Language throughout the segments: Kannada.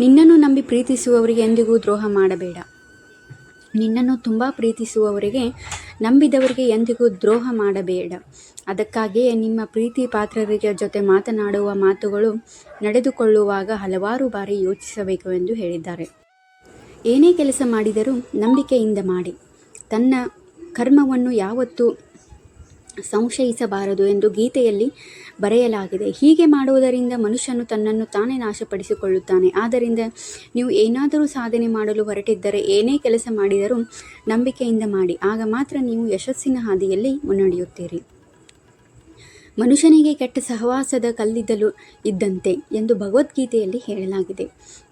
ನಿನ್ನನ್ನು ನಂಬಿ ಪ್ರೀತಿಸುವವರಿಗೆ ಎಂದಿಗೂ ದ್ರೋಹ ಮಾಡಬೇಡ. ನಿನ್ನನ್ನು ತುಂಬ ಪ್ರೀತಿಸುವವರಿಗೆ, ನಂಬಿದವರಿಗೆ ಎಂದಿಗೂ ದ್ರೋಹ ಮಾಡಬೇಡ. ಅದಕ್ಕಾಗಿಯೇ ನಿಮ್ಮ ಪ್ರೀತಿ ಪಾತ್ರರಿಗೆ ಜೊತೆ ಮಾತನಾಡುವ ಮಾತುಗಳು ನಡೆದುಕೊಳ್ಳುವಾಗ ಹಲವಾರು ಬಾರಿ ಯೋಚಿಸಬೇಕು ಎಂದು ಹೇಳಿದ್ದಾರೆ. ಏನೇ ಕೆಲಸ ಮಾಡಿದರೂ ನಂಬಿಕೆಯಿಂದ ಮಾಡಿ. ತನ್ನ ಕರ್ಮವನ್ನು ಯಾವತ್ತೂ ಸಂಶಯಿಸಬಾರದು ಎಂದು ಗೀತೆಯಲ್ಲಿ ಬರೆಯಲಾಗಿದೆ. ಹೀಗೆ ಮಾಡುವುದರಿಂದ ಮನುಷ್ಯನು ತನ್ನನ್ನು ತಾನೇ ನಾಶಪಡಿಸಿಕೊಳ್ಳುತ್ತಾನೆ. ಆದ್ದರಿಂದ ನೀವು ಏನಾದರೂ ಸಾಧನೆ ಮಾಡಲು ಹೊರಟಿದ್ದರೆ ಏನೇ ಕೆಲಸ ಮಾಡಿದರೂ ನಂಬಿಕೆಯಿಂದ ಮಾಡಿ. ಆಗ ಮಾತ್ರ ನೀವು ಯಶಸ್ಸಿನ ಹಾದಿಯಲ್ಲಿ ಮುನ್ನಡೆಯುತ್ತೀರಿ. ಮನುಷ್ಯನಿಗೆ ಕೆಟ್ಟ ಸಹವಾಸದ ಕಲ್ಲಿದ್ದಲು ಇದ್ದಂತೆ ಎಂದು ಭಗವದ್ಗೀತೆಯಲ್ಲಿ ಹೇಳಲಾಗಿದೆ.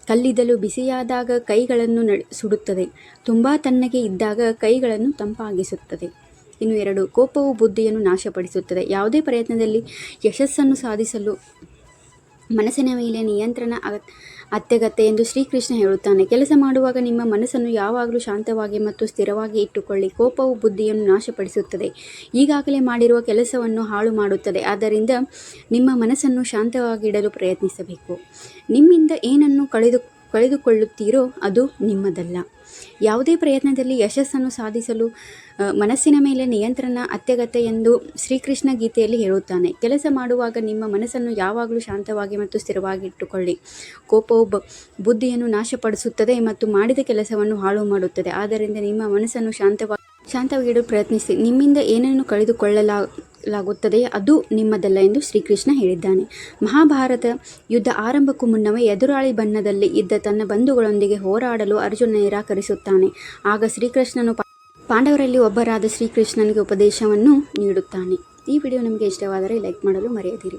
ಕಲ್ಲಿದ್ದಲು ಬಿಸಿಯಾದಾಗ ಕೈಗಳನ್ನು ಸುಡುತ್ತದೆ. ತುಂಬ ತಣ್ಣಗೆ ಇದ್ದಾಗ ಕೈಗಳನ್ನು ತಂಪಾಗಿಸುತ್ತದೆ. ಇನ್ನು ಎರಡು, ಕೋಪವು ಬುದ್ಧಿಯನ್ನು ನಾಶಪಡಿಸುತ್ತದೆ. ಯಾವುದೇ ಪ್ರಯತ್ನದಲ್ಲಿ ಯಶಸ್ಸನ್ನು ಸಾಧಿಸಲು ಮನಸ್ಸಿನ ಮೇಲೆ ನಿಯಂತ್ರಣ ಅತ್ಯಗತ್ಯ ಎಂದು ಶ್ರೀಕೃಷ್ಣ ಹೇಳುತ್ತಾನೆ. ಕೆಲಸ ಮಾಡುವಾಗ ನಿಮ್ಮ ಮನಸ್ಸನ್ನು ಯಾವಾಗಲೂ ಶಾಂತವಾಗಿ ಮತ್ತು ಸ್ಥಿರವಾಗಿ ಇಟ್ಟುಕೊಳ್ಳಿ. ಕೋಪವು ಬುದ್ಧಿಯನ್ನು ನಾಶಪಡಿಸುತ್ತದೆ. ಈಗಾಗಲೇ ಮಾಡಿರುವ ಕೆಲಸವನ್ನು ಹಾಳು ಮಾಡುತ್ತದೆ. ಆದ್ದರಿಂದ ನಿಮ್ಮ ಮನಸ್ಸನ್ನು ಶಾಂತವಾಗಿಡಲು ಪ್ರಯತ್ನಿಸಬೇಕು. ನಿಮ್ಮಿಂದ ಏನನ್ನು ಕಳೆದು ಕಳೆದುಕೊಳ್ಳುತ್ತೀರೋ ಅದು ನಿಮ್ಮದಲ್ಲ. ಯಾವುದೇ ಪ್ರಯತ್ನದಲ್ಲಿ ಯಶಸ್ಸನ್ನು ಸಾಧಿಸಲು ಮನಸ್ಸಿನ ಮೇಲೆ ನಿಯಂತ್ರಣ, ಅತ್ಯಗತ್ಯ ಎಂದು ಶ್ರೀಕೃಷ್ಣ ಗೀತೆಯಲ್ಲಿ ಹೇಳುತ್ತಾನೆ. ಕೆಲಸ ಮಾಡುವಾಗ ನಿಮ್ಮ ಮನಸ್ಸನ್ನು ಯಾವಾಗಲೂ ಶಾಂತವಾಗಿ ಮತ್ತು ಸ್ಥಿರವಾಗಿ ಇಟ್ಟುಕೊಳ್ಳಿ ಕೋಪವು ಬುದ್ಧಿಯನ್ನು ನಾಶಪಡಿಸುತ್ತದೆ ಮತ್ತು ಮಾಡಿದ ಕೆಲಸವನ್ನು ಹಾಳು ಮಾಡುತ್ತದೆ. ಆದ್ದರಿಂದ ನಿಮ್ಮ ಮನಸ್ಸನ್ನು ಶಾಂತವಾಗಿ ಶಾಂತವಾಗಿಡಲು ಪ್ರಯತ್ನಿಸಿ. ನಿಮ್ಮಿಂದ ಏನನ್ನು ಕಳೆದುಕೊಳ್ಳಲಾಗುತ್ತದೆ ಅದು ನಿಮ್ಮದಲ್ಲ ಎಂದು ಶ್ರೀಕೃಷ್ಣ ಹೇಳಿದ್ದಾನೆ. ಮಹಾಭಾರತ ಯುದ್ಧ ಆರಂಭಕ್ಕೂ ಮುನ್ನವೇ ಎದುರಾಳಿ ಬಣ್ಣದಲ್ಲಿ ಇದ್ದ ತನ್ನ ಬಂಧುಗಳೊಂದಿಗೆ ಹೋರಾಡಲು ಅರ್ಜುನ ನಿರಾಕರಿಸುತ್ತಾನೆ. ಆಗ ಶ್ರೀಕೃಷ್ಣನು ಪಾಂಡವರಲ್ಲಿ ಒಬ್ಬರಾದ ಶ್ರೀಕೃಷ್ಣನಿಗೆ ಉಪದೇಶವನ್ನು ನೀಡುತ್ತಾನೆ. ಈ ವಿಡಿಯೋ ನಿಮಗೆ ಇಷ್ಟವಾದರೆ ಲೈಕ್ ಮಾಡಲು ಮರೆಯದಿರಿ.